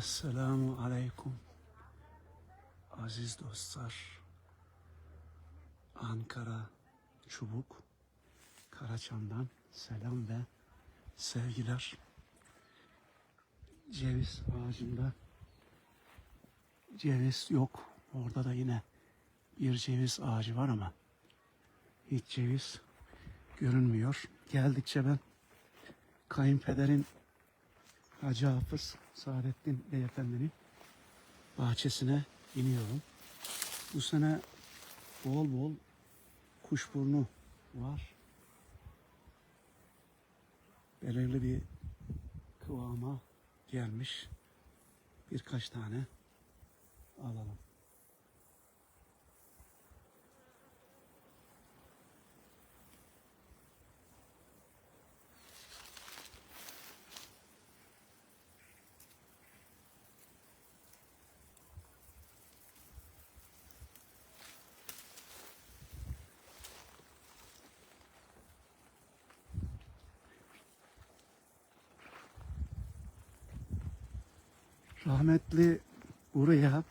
Esselamu Aleyküm. Aziz dostlar. Ankara Çubuk Karaçam'dan selam ve sevgiler. Ceviz ağacında ceviz yok. Orada da yine bir ceviz ağacı var ama hiç ceviz görünmüyor. Geldikçe ben kayınpederin Hacı Hafız Saadettin Beyefendinin bahçesine iniyorum. Bu sene bol bol kuşburnu var. Belirli bir kıvama gelmiş. Birkaç tane alalım. Rahmetli buraya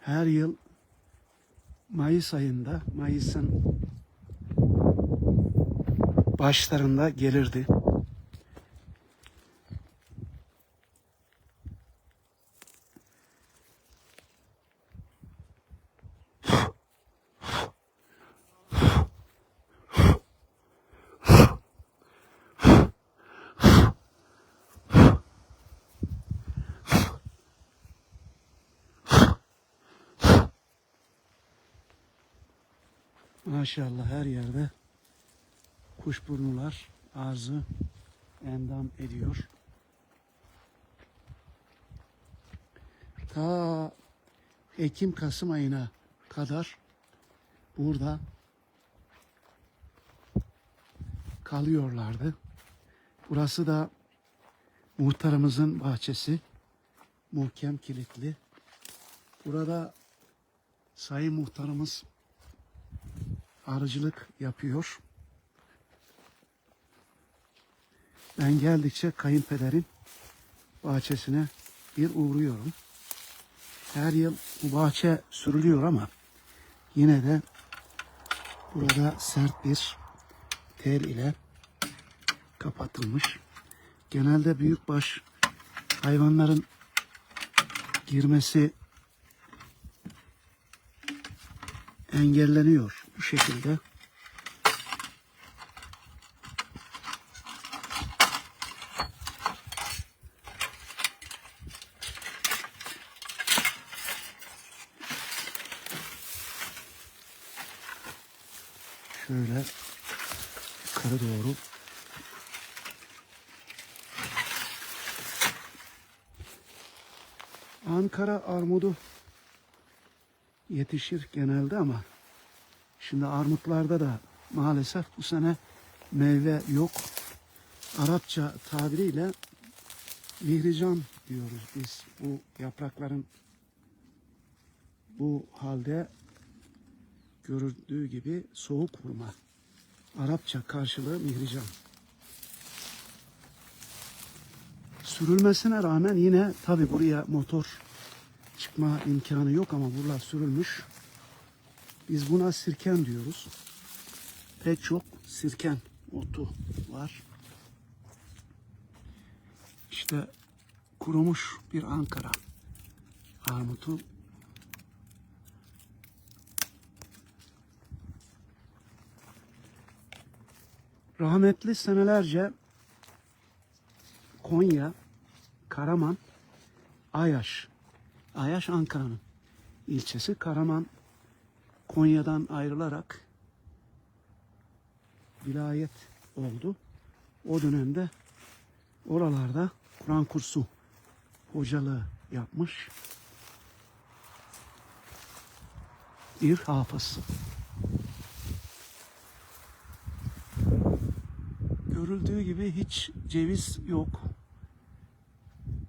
her yıl Mayıs ayında, Mayıs'ın başlarında gelirdi. Maşallah her yerde kuşburnular arzı endam ediyor. Ta Ekim-Kasım ayına kadar burada kalıyorlardı. Burası da muhtarımızın bahçesi. Muhkem kilitli. Burada sayın muhtarımız arıcılık yapıyor. Ben geldikçe kayınpederin bahçesine bir uğruyorum. Her yıl bu bahçe sürülüyor ama yine de burada sert bir tel ile kapatılmış. Genelde büyükbaş hayvanların girmesi engelleniyor bu şekilde. Şöyle yukarı doğru Ankara armudu yetişir genelde ama şimdi armutlarda da maalesef bu sene meyve yok. Arapça tabiriyle mihrican diyoruz biz bu yaprakların bu halde görüldüğü gibi soğuk vurma. Arapça karşılığı mihrican. Sürülmesine rağmen yine tabi buraya motor çıkma imkanı yok ama buralar sürülmüş. Biz buna sirken diyoruz. Pek çok sirken otu var. İşte kurumuş bir Ankara armutu. Rahmetli senelerce Konya, Karaman, Ayaş. Ayaş Ankara'nın ilçesi. Karaman Konya'dan ayrılarak vilayet oldu. O dönemde oralarda Kur'an kursu hocalığı yapmış bir hafız. Görüldüğü gibi hiç ceviz yok.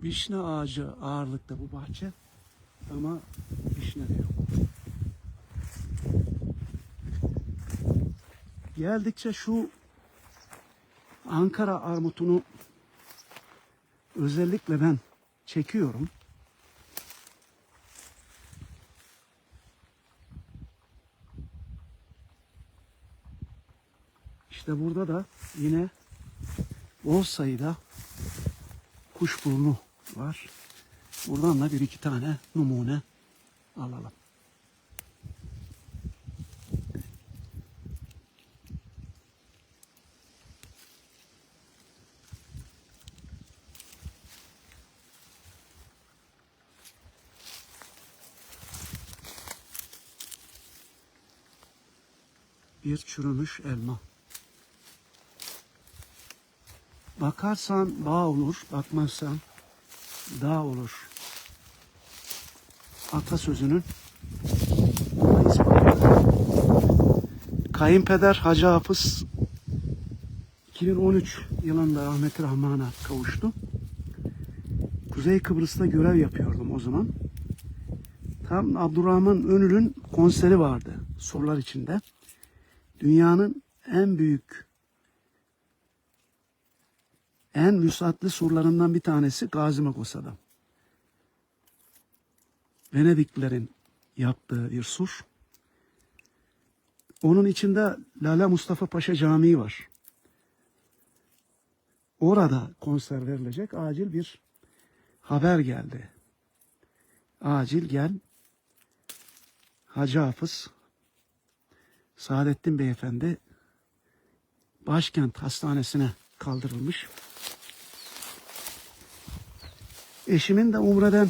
Vişne ağacı ağırlıkta bu bahçe ama vişne de yok. Geldikçe şu Ankara armutunu özellikle ben çekiyorum. İşte burada da yine bol sayıda kuşburnu var. Buradan da bir iki tane numune alalım. Bir çürümüş elma. Bakarsan bağ olur, bakmazsan dağ olur. Atasözünün. Kayınpeder Hacı Hafız 2013 yılında rahmeti rahmana kavuştu. Kuzey Kıbrıs'ta görev yapıyordum o zaman. Tam Abdurrahman Önül'ün konseri vardı sorular içinde. Dünyanın en büyük en müsaatli surlarından bir tanesi Gazi Magosa'da. Venediklilerin yaptığı bir sur. Onun içinde Lala Mustafa Paşa Camii var. Orada konser verilecek acil bir haber geldi. Acil gel Hacı Hafız Saadettin Beyefendi başkent hastanesine kaldırılmış. Eşimin de Umre'den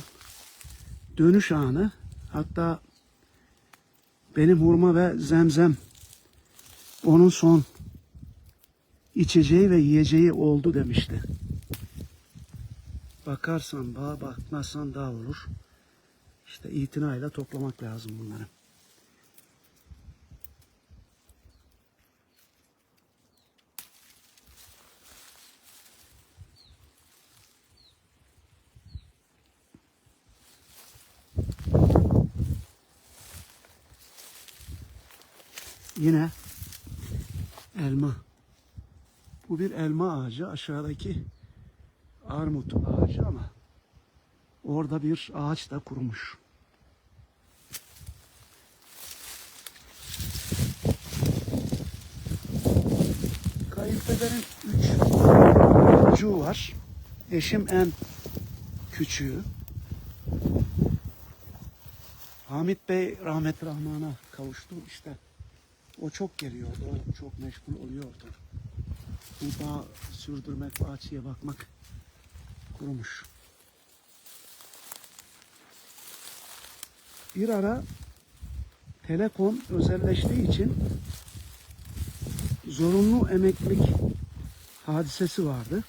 dönüş anı hatta benim hurma ve zemzem onun son içeceği ve yiyeceği oldu demişti. Bakarsan bağ, bakmazsan dağ olur. İşte itinayla toplamak lazım bunları. Yine elma. Bu bir elma ağacı. Aşağıdaki armut ağacı ama orada bir ağaç da kurumuş. Kayınpederin üç çocuğu var. Eşim en küçüğü. Hamit Bey rahmet rahmana kavuştu işte. O çok geliyordu, o çok meşgul oluyordu. Bu bağ sürdürmek, bahçeye bakmak kurumuş. Bir ara Telekom özelleştiği için zorunlu emeklilik hadisesi vardı.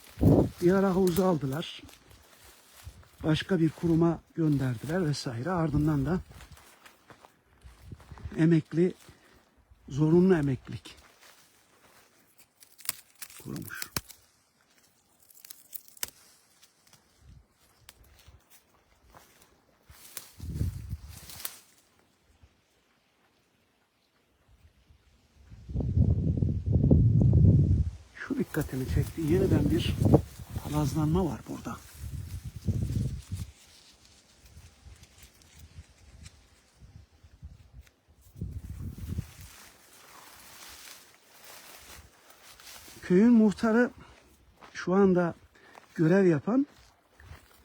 Bir ara havuzu aldılar. Başka bir kuruma gönderdiler vesaire. Ardından da emekli zorunlu emeklilik kurmuş. Şu dikkatimi çekti. Yeniden bir palazlanma var burada. Köyün muhtarı şu anda görev yapan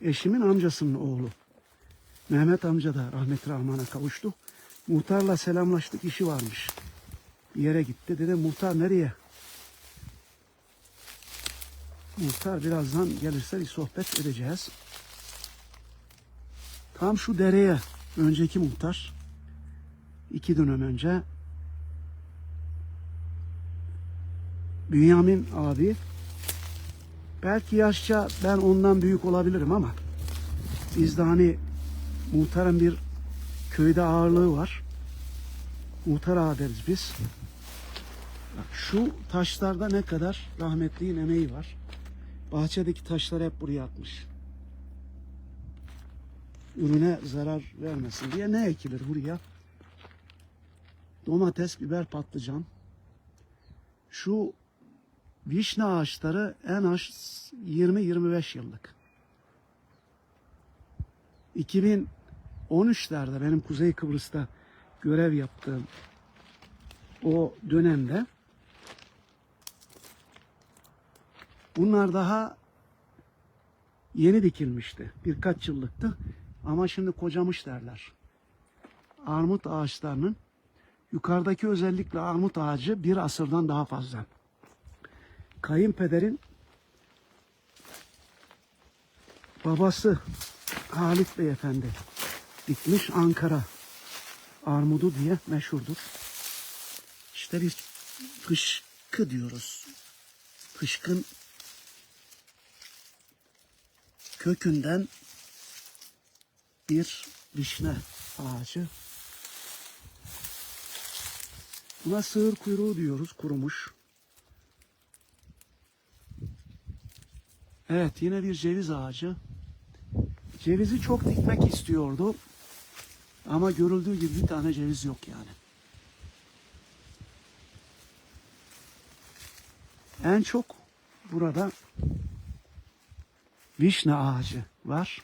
eşimin amcasının oğlu. Mehmet amca da rahmetli rahmana kavuştu. Muhtarla selamlaştık işi varmış. Bir yere gitti. Dedim muhtar nereye? Muhtar birazdan gelirse bir sohbet edeceğiz. Tam şu dereye önceki muhtar iki dönem önce Bünyamin abi belki yaşça ben ondan büyük olabilirim ama bizde hani muhtarın bir köyde ağırlığı var. Muhtar ağa deriz biz. Şu taşlarda ne kadar rahmetliğin emeği var. Bahçedeki taşlar hep buraya atmış. Ürüne zarar vermesin diye ne ekilir buraya? Domates, biber, patlıcan. Şu vişne ağaçları en az 20-25 yıllık. 2013'lerde benim Kuzey Kıbrıs'ta görev yaptığım o dönemde bunlar daha yeni dikilmişti. Birkaç yıllıktı. Ama şimdi kocamış derler. Armut ağaçlarının yukarıdaki özellikle armut ağacı bir asırdan daha fazla. Kayınpederin babası Halit Beyefendi dikmiş Ankara armudu diye meşhurdur. İşte biz fışkı diyoruz. Fışkın kökünden bir vişne ağacı. Buna sığır kuyruğu diyoruz, kurumuş. Evet, yine bir ceviz ağacı. Cevizi çok dikmek istiyordu. Ama görüldüğü gibi bir tane ceviz yok yani. En çok burada vişne ağacı var.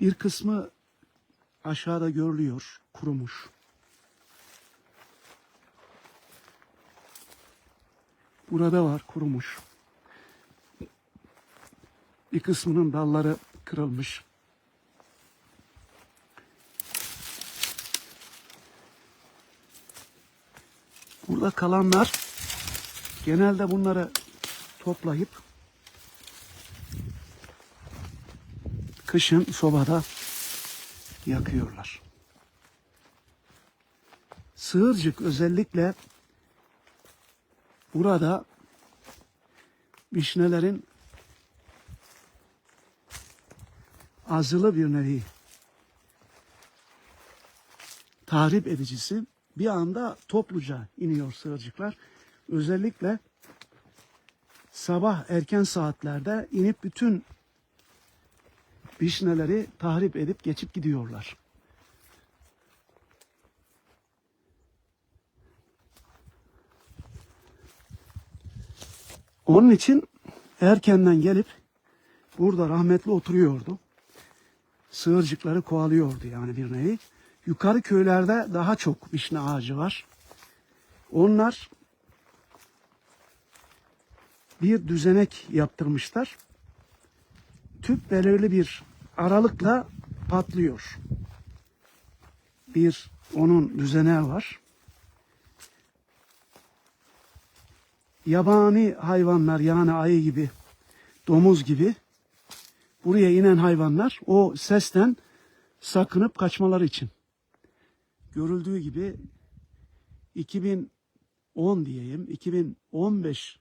Bir kısmı aşağıda görülüyor, kurumuş. Burada var, kurumuş. Bir kısmının dalları kırılmış. Burada kalanlar genelde bunları toplayıp kışın sobada yakıyorlar. Sığırcık özellikle burada vişnelerin azılı bir nevi tahrip edicisi bir anda topluca iniyor sığırcıklar. Özellikle sabah erken saatlerde inip bütün vişneleri tahrip edip geçip gidiyorlar. Onun için erkenden gelip burada rahmetli oturuyordu. Sığırcıkları kovalıyordu yani bir nevi. Yukarı köylerde daha çok vişne ağacı var. Onlar bir düzenek yaptırmışlar. Tüp belirli bir aralıkla patlıyor. Bir onun düzeneği var. Yabani hayvanlar yani ayı gibi, domuz gibi buraya inen hayvanlar o sesten sakınıp kaçmaları için. Görüldüğü gibi 2010 diyeyim, 2015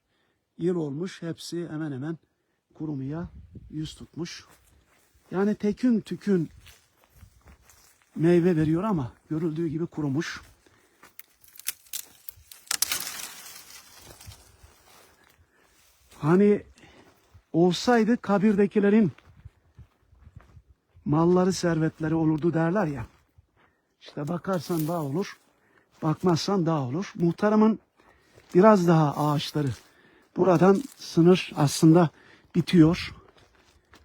yıl olmuş. Hepsi hemen hemen kurumaya yüz tutmuş. Yani tekün tükün meyve veriyor ama görüldüğü gibi kurumuş. Hani olsaydı kabirdekilerin malları servetleri olurdu derler ya. İşte bakarsan daha olur, bakmazsan daha olur. Muhtarımın biraz daha ağaçları buradan sınır aslında bitiyor.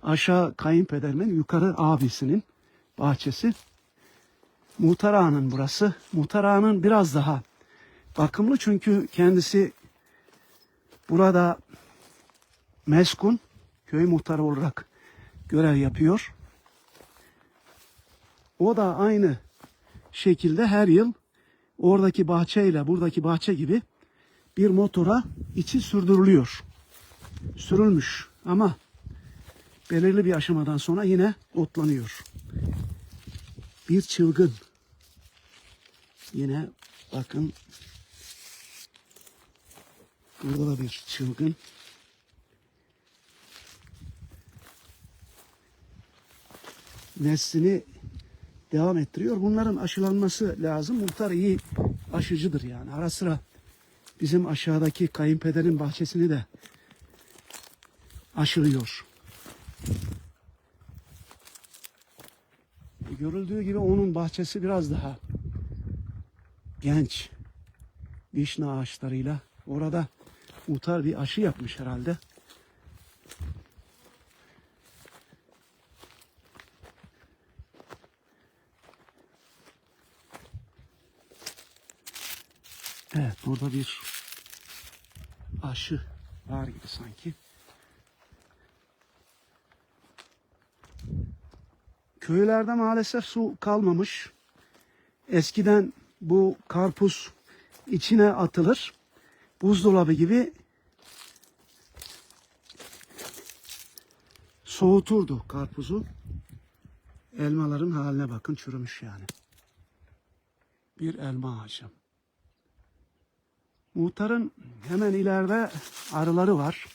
Aşağı kayınpederimin, yukarı abisinin bahçesi. Muhtar Ağa'nın burası. Muhtar Ağa'nın biraz daha bakımlı çünkü kendisi burada meskun köy muhtarı olarak görev yapıyor. O da aynı şekilde her yıl oradaki bahçeyle buradaki bahçe gibi bir motora içi sürdürülüyor. Sürülmüş ama belirli bir aşamadan sonra yine otlanıyor. Bir çılgın. Yine bakın burada da bir çılgın. Neslini devam ettiriyor. Bunların aşılanması lazım. Muhtar iyi aşıcıdır yani. Ara sıra bizim aşağıdaki kayınpederin bahçesini de aşılıyor. Görüldüğü gibi onun bahçesi biraz daha genç vişne ağaçlarıyla. Orada muhtar bir aşı yapmış herhalde. Evet burada bir aşı var gibi sanki. Köylerde maalesef su kalmamış. Eskiden bu karpuz içine atılır. Buzdolabı gibi soğuturdu karpuzu. Elmaların haline bakın çürümüş yani. Bir elma ağacı. Muhtarın hemen ileride arıları var.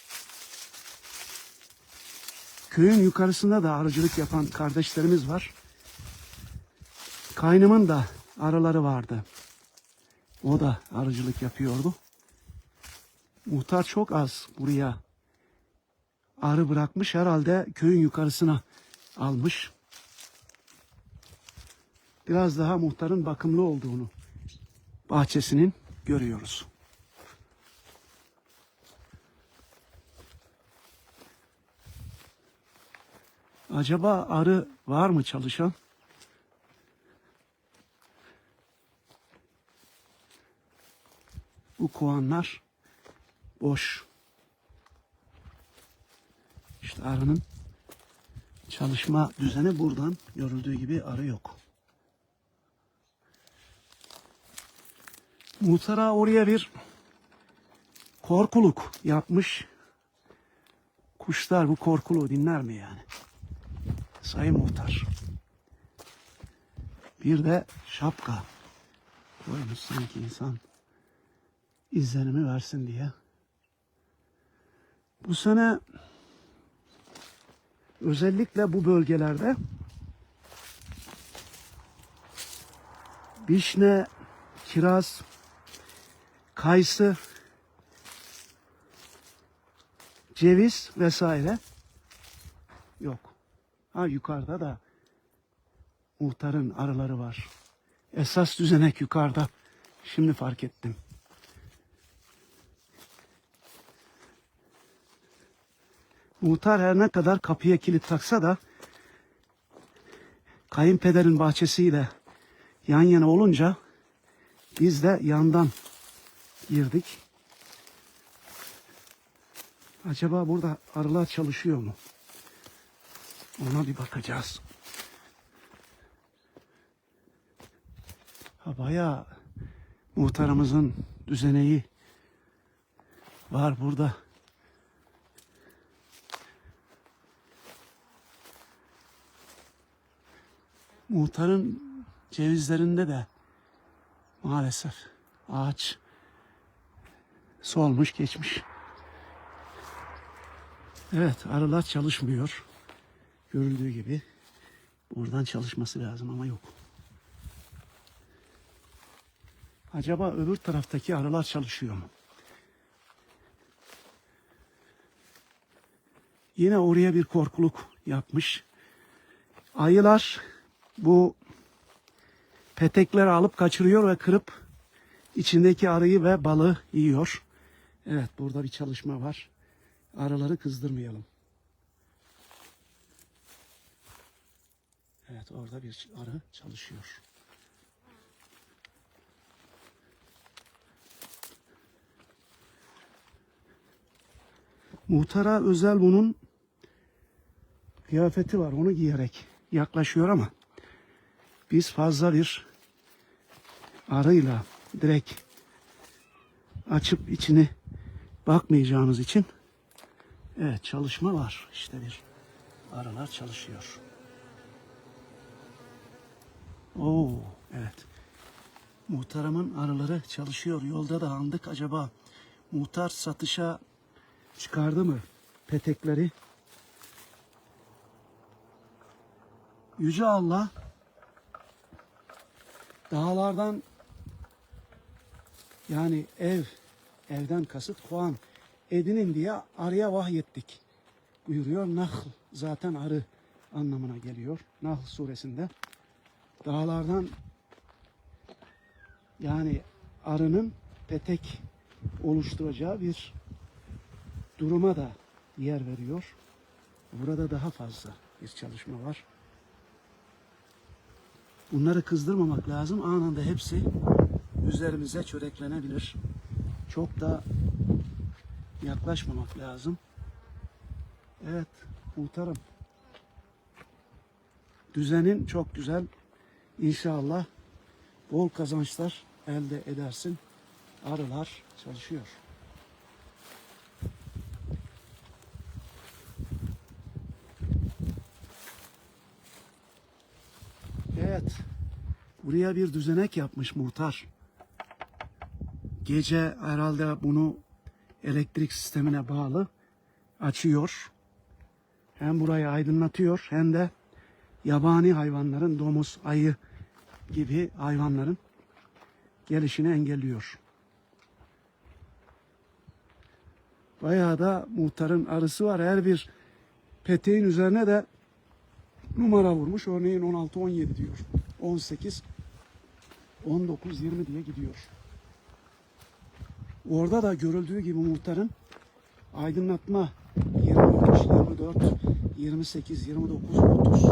Köyün yukarısında da arıcılık yapan kardeşlerimiz var. Kaynımın da arıları vardı. O da arıcılık yapıyordu. Muhtar çok az buraya arı bırakmış. Herhalde köyün yukarısına almış. Biraz daha muhtarın bakımlı olduğunu bahçesinin görüyoruz. Acaba arı var mı çalışan? Bu kovanlar boş. İşte arının çalışma düzeni buradan görüldüğü gibi arı yok. Muhtara oraya bir korkuluk yapmış. Kuşlar bu korkuluğu dinler mi yani? Sayın Muhtar. Bir de şapka koymuş sanki insan izlenimi versin diye. Bu sene özellikle bu bölgelerde vişne, kiraz, kayısı, ceviz vesaire. Ha yukarıda da muhtarın arıları var. Esas düzenek yukarıda. Şimdi fark ettim. Muhtar her ne kadar kapıya kilit taksa da kayınpederin bahçesiyle yan yana olunca biz de yandan girdik. Acaba burada arılar çalışıyor mu? Ona bir bakacağız. Ha bayağı muhtarımızın düzeneği var burada. Muhtarın cevizlerinde de maalesef ağaç solmuş geçmiş. Evet arılar çalışmıyor. Görüldüğü gibi buradan çalışması lazım ama yok. Acaba öbür taraftaki arılar çalışıyor mu? Yine oraya bir korkuluk yapmış. Ayılar bu petekleri alıp kaçırıyor ve kırıp içindeki arıyı ve balığı yiyor. Evet burada bir çalışma var. Arıları kızdırmayalım. Evet orada bir arı çalışıyor. Muhtara özel bunun kıyafeti var. Onu giyerek yaklaşıyor ama biz fazla bir arıyla direkt açıp içini bakmayacağınız için evet çalışma var. İşte bir arılar çalışıyor. Oo, evet. Muhtarımın arıları çalışıyor. Yolda da andık. Acaba muhtar satışa çıkardı mı petekleri? Yüce Allah dağlardan yani ev, evden kasıt koğan edinin diye arıya vahyettik buyuruyor. Nahl zaten arı anlamına geliyor. Nahl suresinde dağlardan yani arının petek oluşturacağı bir duruma da yer veriyor. Burada daha fazla bir çalışma var. Bunları kızdırmamak lazım. Anında hepsi üzerimize çöreklenebilir. Çok da yaklaşmamak lazım. Evet muhtarım. Düzenin çok güzel. İnşallah bol kazançlar elde edersin. Arılar çalışıyor. Evet. Buraya bir düzenek yapmış muhtar. Gece herhalde bunu elektrik sistemine bağlı açıyor. Hem burayı aydınlatıyor hem de yabani hayvanların domuz, ayı gibi hayvanların gelişini engelliyor. Bayağı da muhtarın arısı var. Her bir peteğin üzerine de numara vurmuş. Örneğin 16, 17 diyor. 18, 19, 20 diye gidiyor. Orada da görüldüğü gibi muhtarın aydınlatma 23, 24, 28, 29, 30.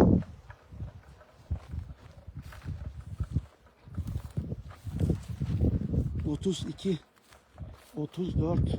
Otuz iki, otuz dört,